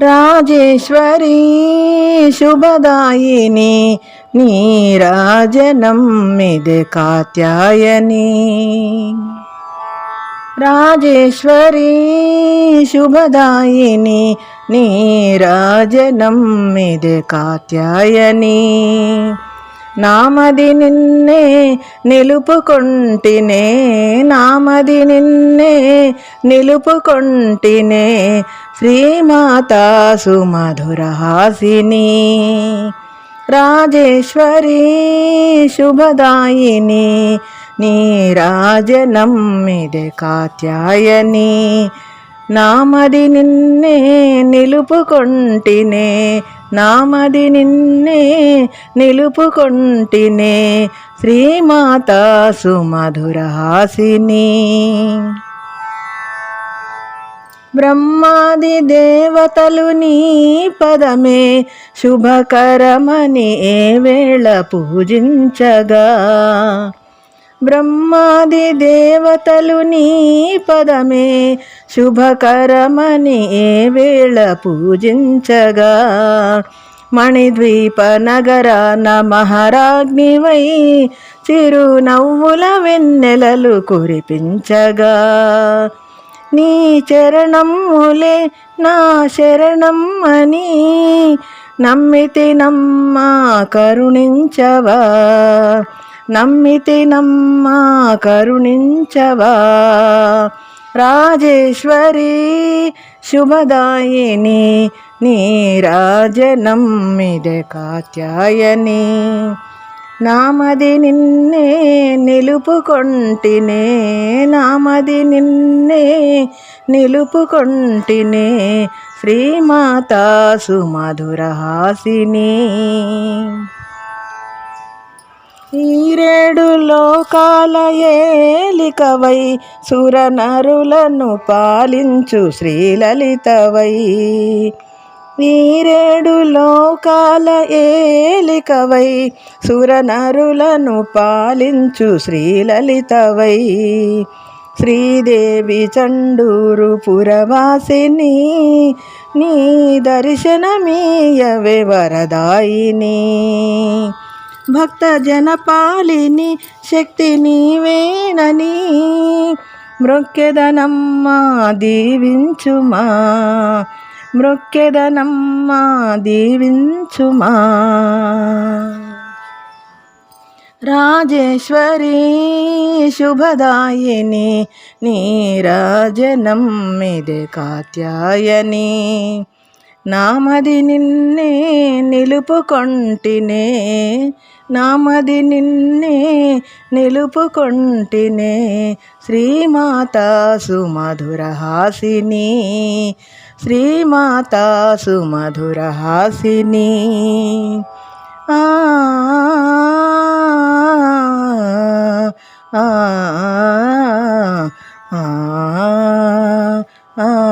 రాజేశ్వరీ శుభదాయిని నీరాజనం మిదే కాత్యాయని. రాజేశ్వరీ శుభదాయిని నీరాజనం మిదే కాత్యాయని. నామది నిన్నే నిలుపుకొంటినే నామది నిన్నే నిలుపుకొంటినే శ్రీమాతా సుమధురహాసిని రాజేశ్వరీ శుభదాయిని నీ రాజనం మిదే కాత్యాయని నామది నిన్నే నిలుపుకొంటినే నామది నిన్నే నిలుపుకొంటినే శ్రీమాత సుమధురహాసిని బ్రహ్మాది దేవతలు నీ పదమే శుభకరమని ఏ వేళ పూజించగా. బ్రహ్మాది దేవతలు నీ పదమే శుభకరమని ఏ వేళ పూజించగా. మణిద్వీప నగరాన మహారాజ్ఞివై చిరునవ్వుల వెన్నెలలు కురిపించగా. నీ చరణములే నా శరణం అని నమ్మితి నమ్మా కరుణించవా? నమ్మితి నమ్మా కరుణించవా? రాజేశ్వరి శుభదాయిని నీరాజనం మిదే కాత్యాయని. నామది నిన్నే నిలుపుకొంటినే నామది నిన్నే నిలుపుకొంటినే శ్రీమాతా సుమధురహాసిని ఈరేడు లోకాల ఏలికవై సురనరులను పాలించు శ్రీలలితవై. వీరేడు లోకాల ఏలికవై సురనరులను పాలించు శ్రీలలితవై. శ్రీదేవి చండూరు పురవాసిని నీ దర్శనమీయవే వరదాయిని. భక్త జనపాలిని శక్తి నీవేనని మృక్కెదనమ్మా దీవించుమా. మృక్కెదనమ్మా దీవించుమా. రాజేశ్వరీ శుభదాయిని నీరాజనం మిదే కాత్యాయని. నామది నిన్నే నిలుపుకొంటినే నామది నిన్నే నిలుపుకొంటినే శ్రీమాత సుమధురహాసిని శ్రీమాతా సుమధురహాసిని ఆ ఆ ఆ ఆ ఆ.